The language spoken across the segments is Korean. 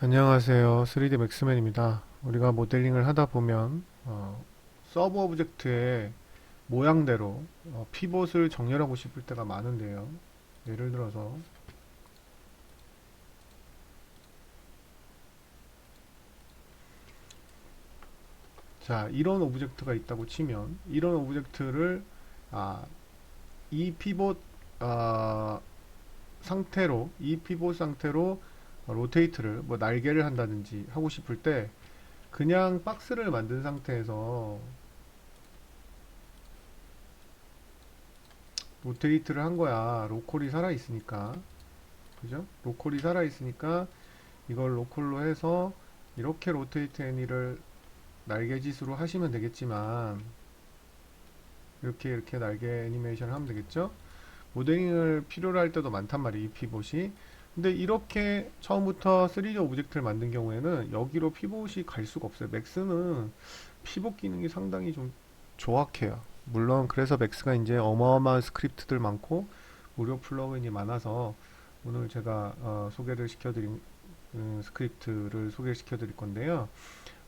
안녕하세요. 3D 맥스맨입니다. 우리가 모델링을 하다 보면 어, 서브 오브젝트의 모양대로 어, 피봇을 정렬하고 싶을 때가 많은데요. 예를 들어서 자 이런 오브젝트가 있다고 치면 이런 오브젝트를 아, 이 피봇 아, 상태로 이 피봇 상태로 어, 로테이트를 뭐 날개를 한다든지 하고 싶을 때 그냥 박스를 만든 상태에서 로테이트를 한 거야 로컬이 살아 있으니까 그죠? 로컬이 살아 있으니까 이걸 로컬로 해서 이렇게 로테이트 애니를 날개짓으로 하시면 되겠지만 이렇게 이렇게 날개 애니메이션을 하면 되겠죠? 모델링을 필요로 할 때도 많단 말이에요 이 피봇이 근데 이렇게 처음부터 3D 오브젝트를 만든 경우에는 여기로 피봇이 갈 수가 없어요. 맥스는 피봇 기능이 상당히 좀 조악해요. 물론 그래서 맥스가 이제 어마어마한 스크립트들 많고 무료 플러그인이 많아서 오늘 제가 어, 소개를 시켜드린 음, 스크립트를 소개시켜 드릴 건데요.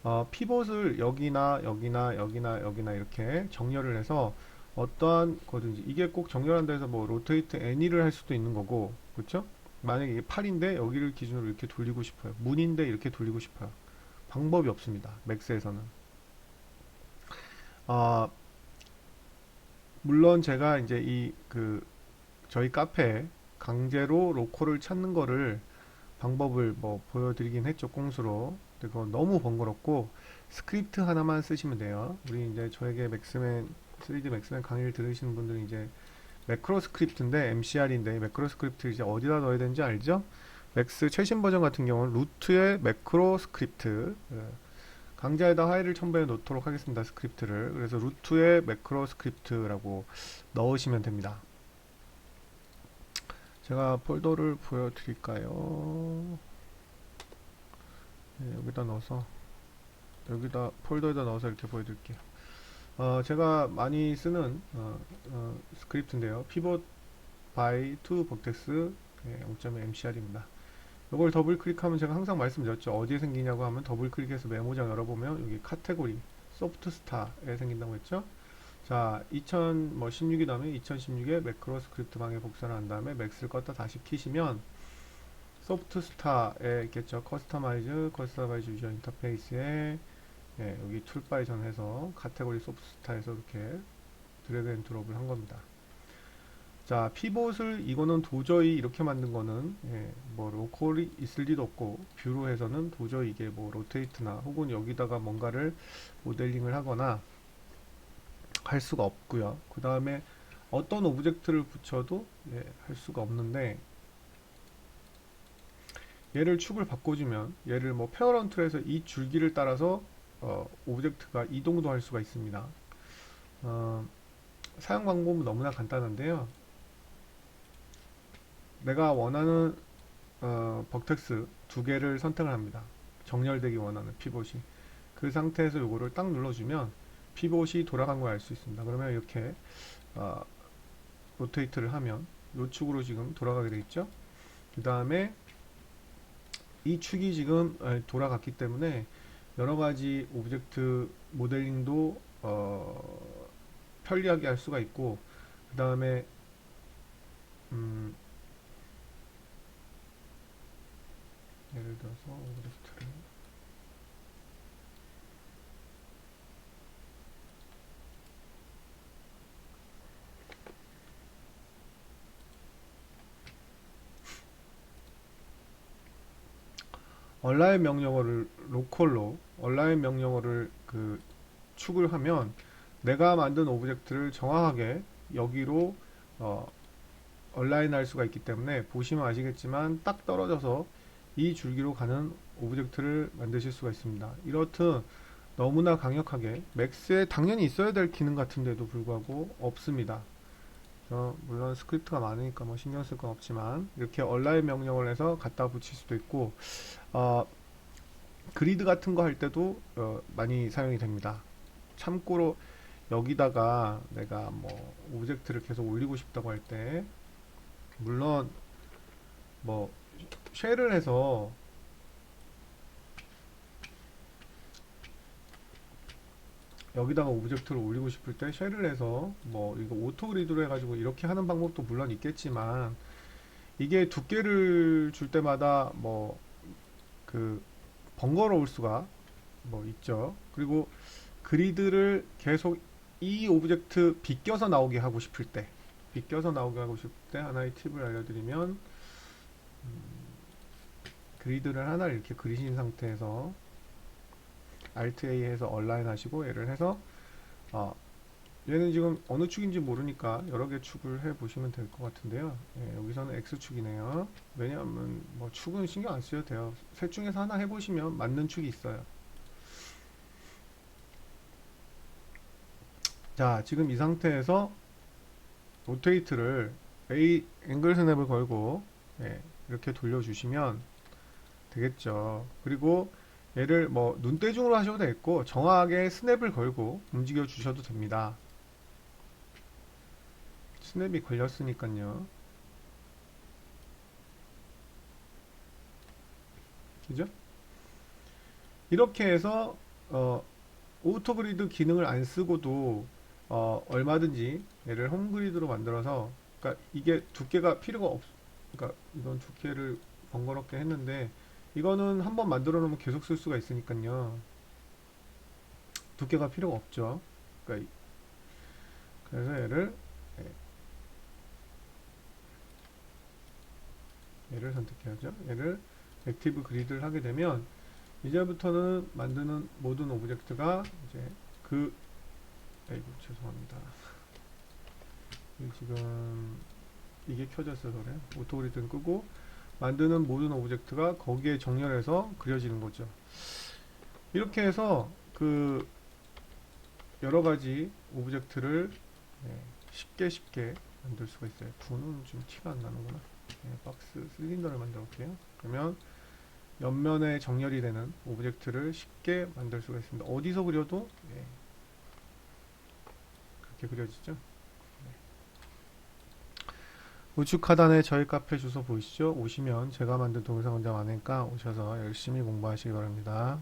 어, 피봇을 여기나 여기나 여기나 여기나 이렇게 정렬을 해서 어떠한 거든지 이게 꼭 정렬한다 해서 뭐 로테이트 애니를 할 수도 있는 거고 그렇죠? 만약에 이게 팔인데 여기를 기준으로 이렇게 돌리고 싶어요. 문인데 이렇게 돌리고 싶어요. 방법이 없습니다. 맥스에서는. 아, 물론 제가 이제 이 그 저희 카페에 강제로 로컬을 찾는 거를 방법을 뭐 보여드리긴 했죠. 꽁수로. 근데 그건 너무 번거롭고 스크립트 하나만 쓰시면 돼요. 우리 이제 저에게 맥스맨 3D 맥스맨 강의를 들으시는 분들은 이제 매크로 스크립트인데 MCR인데 매크로 스크립트 이제 어디다 넣어야 되는지 알죠? 맥스 최신 버전 같은 경우는 루트의 매크로 스크립트 예. 강좌에다 파일을 첨부해 놓도록 하겠습니다. 스크립트를 그래서 루트의 매크로 스크립트라고 넣으시면 됩니다. 제가 폴더를 보여드릴까요? 네, 여기다 넣어서 여기다 폴더에다 넣어서 이렇게 보여드릴게요. 어, 제가 많이 쓰는 어, 어, 스크립트인데요. pivot by to vertex 네, 0.mcr입니다. 이걸 더블 클릭하면 제가 항상 말씀드렸죠. 어디에 생기냐고 하면 더블 클릭해서 메모장 열어보면 여기 카테고리 소프트 스타에 생긴다고 했죠. 자, 2016이 다음에 2016에 매크로 스크립트 방에 복사를 한 다음에 맥스를 껐다 다시 키시면 소프트 스타에 있겠죠. 커스터마이즈, 커스터마이즈 유저 인터페이스에 예, 여기 툴바에 전해서 카테고리 소프트스타에서 이렇게 드래그 앤 드롭을 한 겁니다. 자, 피봇을 이거는 도저히 이렇게 만든 거는 예, 뭐 로컬이 있을 리도 없고 뷰로 해서는 도저히 이게 뭐 로테이트나 혹은 여기다가 뭔가를 모델링을 하거나 할 수가 없고요. 그 다음에 어떤 오브젝트를 붙여도 예, 할 수가 없는데 얘를 축을 바꿔주면 얘를 뭐 페어런트로 해서 이 줄기를 따라서 어, 오브젝트가 이동도 할 수가 있습니다. 어, 사용 방법은 너무나 간단한데요. 내가 원하는 어, 버텍스 두 개를 선택을 합니다. 정렬되기 원하는 피봇이. 그 상태에서 이거를 딱 눌러주면 피봇이 돌아간 걸 알 수 있습니다. 그러면 이렇게 어, 로테이트를 하면 이 축으로 지금 돌아가게 되어 있죠. 그 다음에 이 축이 지금 에, 돌아갔기 때문에 여러 가지 오브젝트 모델링도 어, 편리하게 할 수가 있고 그 다음에 음, 예를 들어서 오브젝트 를 온라인 명령어를 로컬로 온라인 명령어를 그 축을 하면 내가 만든 오브젝트를 정확하게 여기로 어, 온라인 할 수가 있기 때문에 보시면 아시겠지만 딱 떨어져서 이 줄기로 가는 오브젝트를 만드실 수가 있습니다. 이렇듯 너무나 강력하게 맥스에 당연히 있어야 될 기능 같은데도 불구하고 없습니다. 어, 물론 스크립트가 많으니까 뭐 신경 쓸 건 없지만 이렇게 온라인 명령을 해서 갖다 붙일 수도 있고 어, 그리드 같은 거 할 때도 어, 많이 사용이 됩니다. 참고로 여기다가 내가 뭐 오브젝트를 계속 올리고 싶다고 할 때 물론 뭐 쉘을 해서 여기다가 오브젝트를 올리고 싶을 때 쉘을 해서 뭐 이거 오토 그리드로 해가지고 이렇게 하는 방법도 물론 있겠지만 이게 두께를 줄 때마다 뭐 그 번거로울 수가 뭐 있죠. 그리고 그리드를 계속 이 오브젝트 비껴서 나오게 하고 싶을 때 비껴서 나오게 하고 싶을 때 하나의 팁을 알려드리면 음, 그리드를 하나를 이렇게 그리신 상태에서 Alt A 해서 얼라인 하시고 얘를 해서 어, 얘는 지금 어느 축인지 모르니까 여러 개 축을 해 보시면 될 것 같은데요. 예, 여기서는 X축이네요. 왜냐하면 뭐 축은 신경 안 쓰셔도 돼요. 셋 중에서 하나 해 보시면 맞는 축이 있어요. 자, 지금 이 상태에서 로테이트를 A 앵글 스냅을 걸고 예, 이렇게 돌려주시면 되겠죠. 그리고 얘를 뭐 눈대중으로 하셔도 되겠고 정확하게 스냅을 걸고 움직여 주셔도 됩니다. 스냅이 걸렸으니까요. 그죠? 이렇게 해서 어, 오토그리드 기능을 안 쓰고도 어, 얼마든지 얘를 홈그리드로 만들어서 그러니까 이게 두께가 필요가 없 그러니까 이건 두께를 번거롭게 했는데 이거는 한번 만들어 놓으면 계속 쓸 수가 있으니까요. 두께가 필요가 없죠. 그러니까 이- 그래서 얘를 예. 얘를 선택해야죠. 얘를 액티브 그리드를 하게 되면 이제부터는 만드는 모든 오브젝트가 이제 그 아이고 죄송합니다. 지금 이게 켜졌어서 그래요. 오토그리드는 끄고 만드는 모든 오브젝트가 거기에 정렬해서 그려지는 거죠. 이렇게 해서 그 여러 가지 오브젝트를 예, 쉽게 쉽게 만들 수가 있어요. 9는 좀 티가 안 나는구나. 예, 박스 실린더를 만들어 볼게요. 그러면 옆면에 정렬이 되는 오브젝트를 쉽게 만들 수가 있습니다. 어디서 그려도 예, 그렇게 그려지죠. 네. 우측 하단에 저희 카페 주소 보이시죠? 오시면 제가 만든 동영상 원장 안에니까 오셔서 열심히 공부하시기 바랍니다.